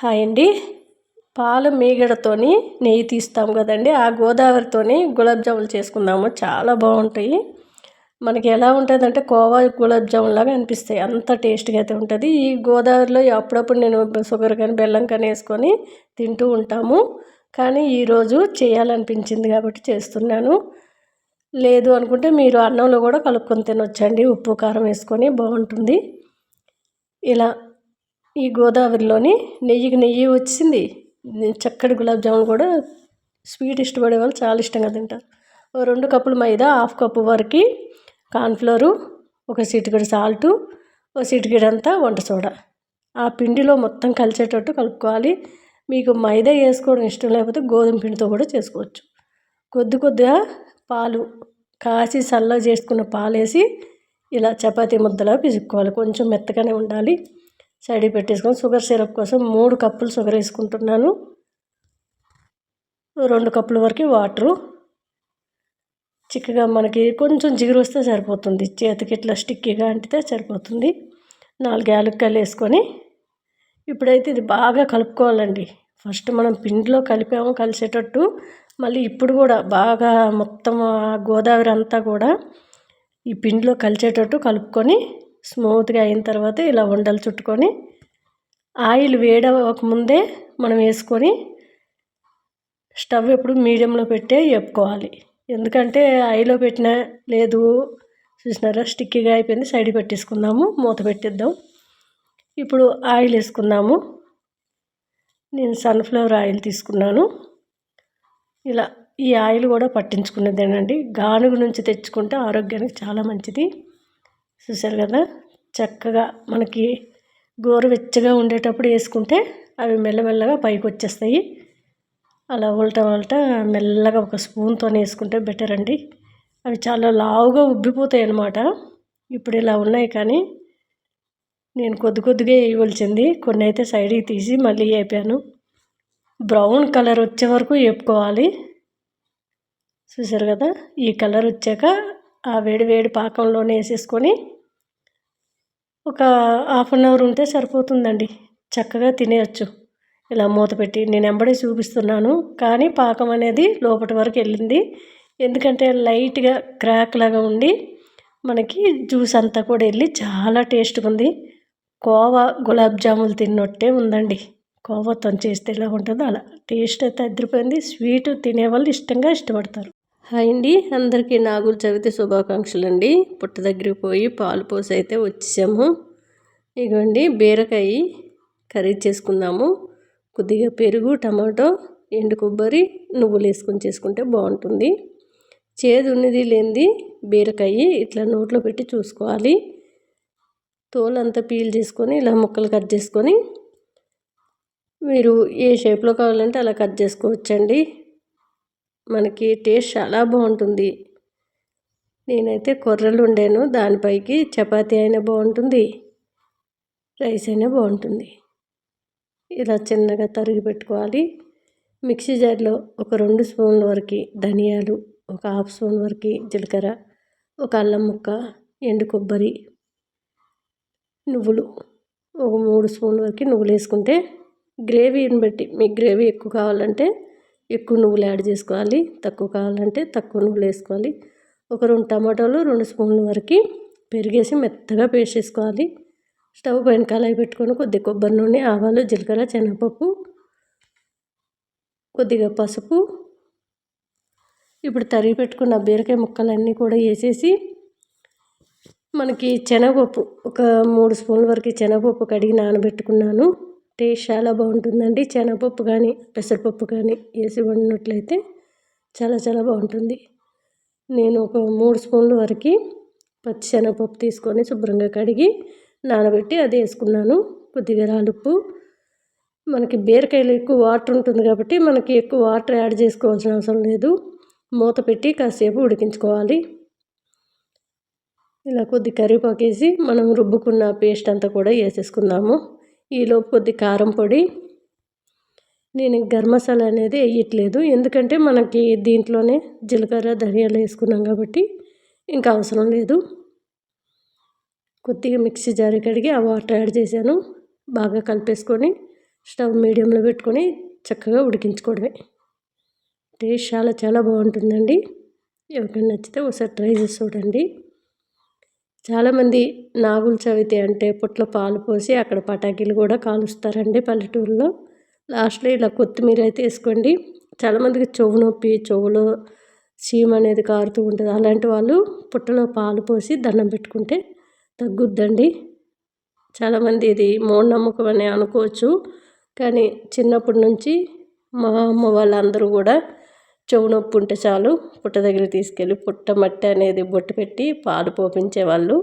Hi అండి. పాల మీగడతోని నెయ్యి తీస్తాం కదండి. ఆ గోదావరితోని గులాబ్ జాములు చేసుకుందాము. చాలా బాగుంటాయి. మనకి ఎలా ఉంటుందంటే కోవా గులాబ్ జామున్ లాగా అనిపిస్తాయి. అంత టేస్ట్గా అయితే ఉంటుంది. ఈ గోదావరిలో అప్పుడప్పుడు నేను షుగర్ కానీ బెల్లం కానీ వేసుకొని తింటూ ఉంటాము. కానీ ఈరోజు చేయాలనిపించింది కాబట్టి చేస్తున్నాను. లేదు అనుకుంటే మీరు అన్నంలో కూడా కలుపుకొని తినొచ్చండి. ఉప్పు కారం వేసుకొని బాగుంటుంది. ఇలా ఈ గోదావరిలోని నెయ్యికి నెయ్యి వచ్చింది. చక్కటి గులాబ్ జామున్ కూడా స్వీట్ ఇష్టపడే వాళ్ళు చాలా ఇష్టంగా తింటారు. ఓ రెండు కప్పులు మైదా హాఫ్ కప్పు వరకు కార్న్ఫ్లోరు ఒక సిటికెడు సాల్టు ఒక సిటికెడంతా వంట సోడా. ఆ పిండిలో మొత్తం కలిసేటట్టు కలుపుకోవాలి. మీకు మైదా వేసుకోవడం ఇష్టం లేకపోతే గోధుమ పిండితో కూడా చేసుకోవచ్చు. కొద్ది కొద్దిగా పాలు కాసి చల్లగా చేసుకున్న పాలు వేసి ఇలా చపాతీ ముద్దలా పిసుక్కోవాలి. కొంచెం మెత్తగానే ఉండాలి. సైడ్ పెట్టేసుకొని షుగర్ సిరప్ కోసం మూడు కప్పులు షుగర్ వేసుకుంటున్నాను. రెండు కప్పుల వరకు వాటరు. చిక్కగా మనకి కొంచెం జిగురు వస్తే సరిపోతుంది. చేతికి ఇట్లా స్టిక్కీగా అంటితే సరిపోతుంది. నాలుగు యాలక్కాయలు వేసుకొని ఇప్పుడైతే ఇది బాగా కలుపుకోవాలండి. ఫస్ట్ మనం పిండిలో కలిపాము కలిసేటట్టు. మళ్ళీ ఇప్పుడు కూడా బాగా మొత్తం గోదావరి అంతా కూడా ఈ పిండిలో కలిసేటట్టు కలుపుకొని స్మూత్గా అయిన తర్వాత ఇలా ఉండలు చుట్టుకొని ఆయిల్ వేడవక ముందే మనం వేసుకొని స్టవ్ ఎప్పుడు మీడియంలో పెట్టే వేపుకోవాలి. ఎందుకంటే ఆయిల్లో పెట్టినా లేదు చూసినారా? స్టిక్కీగా అయిపోయింది సైడ్ పెట్టేసుకుందాము మూత పెట్టిద్దాం. ఇప్పుడు ఆయిల్ వేసుకుందాము. నేను సన్ఫ్లవర్ ఆయిల్ తీసుకున్నాను. ఇలా ఈ ఆయిల్ కూడా పట్టించుకునేదేనండి. గానుగు నుంచి తెచ్చుకుంటే ఆరోగ్యానికి చాలా మంచిది. చూసారు కదా? చక్కగా మనకి గోరువెచ్చగా ఉండేటప్పుడు వేసుకుంటే అవి మెల్లమెల్లగా పైకి వచ్చేస్తాయి. అలా ఉల్టా ఉల్టా మెల్లగా ఒక స్పూన్తో వేసుకుంటే బెటర్ అండి. అవి చాలా లావుగా ఉబ్బిపోతాయి అన్నమాట. ఇప్పుడు ఇలా ఉన్నాయి కానీ నేను కొద్ది కొద్దిగా వేయవలసింది. కొన్ని అయితే సైడ్కి తీసి మళ్ళీ వేపాను. బ్రౌన్ కలర్ వచ్చే వరకు వేపుకోవాలి. చూసారు కదా? ఈ కలర్ వచ్చాక ఆ వేడి వేడి పాకంలోనే వేసేసుకొని ఒక హాఫ్ అన్ అవర్ ఉంటే సరిపోతుందండి. చక్కగా తినేయచ్చు. ఇలా మూత పెట్టి నేను ఎంబడే చూపిస్తున్నాను కానీ పాకం అనేది లోపటి వరకు వెళ్ళింది. ఎందుకంటే లైట్గా క్రాక్ లాగా ఉండి మనకి జ్యూస్ అంతా కూడా వెళ్ళి చాలా టేస్ట్గా ఉంది. కోవా గులాబ్ జాములు తిన్నట్టే ఉందండి. కోవాతో చేస్తే ఎలా ఉంటుందో అలా. టేస్ట్ అయితే అదిరిపోయింది. స్వీట్ తినేవాళ్ళు ఇష్టంగా ఇష్టపడతారు. హాయ్ అండి. అందరికీ నాగుల చవితి శుభాకాంక్షలు అండి పుట్ట దగ్గరికి పోయి పాలు పోసి అయితే వచ్చాము ఇగోండి బీరకాయ కర్రీ చేసుకుందాము. కొద్దిగా పెరుగు టమాటో ఎండు కొబ్బరి నువ్వులు వేసుకొని చేసుకుంటే బాగుంటుంది. చేదు ఉన్నది లేనిది బీరకాయ ఇట్లా నోట్లో పెట్టి చూసుకోవాలి. తోలంతా పీల్ చేసుకొని ఇలా ముక్కలు కట్ చేసుకొని మీరు ఏ షేప్లో కావాలంటే అలా కట్ చేసుకోవచ్చండి. మనకి టేస్ట్ చాలా బాగుంటుంది. నేనైతే కొర్రలు ఉండాను దానిపైకి చపాతీ అయినా బాగుంటుంది రైస్ అయినా బాగుంటుంది. ఇలా చిన్నగా తరిగి పెట్టుకోవాలి. మిక్సీ జార్లో ఒక రెండు స్పూన్ల వరకు ధనియాలు ఒక హాఫ్ స్పూన్ వరకు జీలకర్ర ఒక అల్లం ముక్క ఎండు కొబ్బరి నువ్వులు ఒక మూడు స్పూన్ల వరకు నువ్వులు వేసుకుంటే గ్రేవీని బట్టి మీకు గ్రేవీ ఎక్కువ కావాలంటే ఎక్కువ నువ్వులు యాడ్ చేసుకోవాలి. తక్కువ కావాలంటే తక్కువ నువ్వులు వేసుకోవాలి. ఒక రెండు టమాటాలు రెండు స్పూన్ల వరకు పెరిగేసి మెత్తగా పేస్ట్ చేసుకోవాలి. స్టవ్ పైన కళాయి పెట్టుకొని కొద్దిగా కొబ్బరి నూనె ఆవాలు జీలకర్ర శనగపప్పు కొద్దిగా పసుపు. ఇప్పుడు తరిగి పెట్టుకున్న బీరకాయ ముక్కలన్నీ కూడా వేసేసి మనకి శనగపప్పు ఒక మూడు స్పూన్ల వరకు శనగపప్పు కడిగి నానబెట్టుకున్నాను. టేస్ట్ చాలా బాగుంటుందండి. శనగపప్పు కానీ పెసరపప్పు కానీ వేసి వండినట్లయితే చాలా చాలా బాగుంటుంది. నేను ఒక మూడు స్పూన్ల వరకు పచ్చి శనగపప్పు తీసుకొని శుభ్రంగా కడిగి నానబెట్టి అది వేసుకున్నాను. కొద్దిగా రాలుప్పు మనకి బీరకాయలు ఎక్కువ వాటర్ ఉంటుంది కాబట్టి మనకి ఎక్కువ వాటర్ యాడ్ చేసుకోవాల్సిన అవసరం లేదు. మూత పెట్టి కాసేపు ఉడికించుకోవాలి. ఇలా కొద్ది కరివేపాకు వేసి మనం రుబ్బుకున్న పేస్ట్ అంతా కూడా వేసేసుకుందాము. ఈలోపు కొద్ది కారం పొడి. నేను గరం మసాలా అనేది వేయట్లేదు ఎందుకంటే మనకి దీంట్లోనే జీలకర్ర ధనియాలు వేసుకున్నాం కాబట్టి ఇంకా అవసరం లేదు. కొద్దిగా మిక్సీ జారి కడిగి ఆ వాటర్ యాడ్ చేశాను. బాగా కలిపేసుకొని స్టవ్ మీడియంలో పెట్టుకొని చక్కగా ఉడికించుకోవడమే. టేస్ట్ చాలా చాలా బాగుంటుందండి. ఎవరికైనా నచ్చితే ఒకసారి ట్రై చేసి చూడండి. చాలామంది నాగుల చవితి అంటే పుట్ల పాలు పోసి అక్కడ పటాకీలు కూడా కాలుస్తారండి పల్లెటూరులో. లాస్ట్లో ఇలా కొత్తిమీర అయితే వేసుకోండి. చాలామందికి చెవు నొప్పి చెవులో సీమ అనేది కారుతూ ఉంటుంది. అలాంటి వాళ్ళు పుట్టలో పాలు పోసి దండం పెట్టుకుంటే తగ్గుద్దండి. చాలామంది ఇది మూఢనమ్మకం అని అనుకోవచ్చు. కానీ చిన్నప్పటి నుంచి మా అమ్మ వాళ్ళందరూ కూడా చెవు నొప్పి ఉంటే చాలు పుట్ట దగ్గర తీసుకెళ్ళి పుట్ట మట్టి అనేది బొట్టు పెట్టి పాలు పోపించేవాళ్ళు.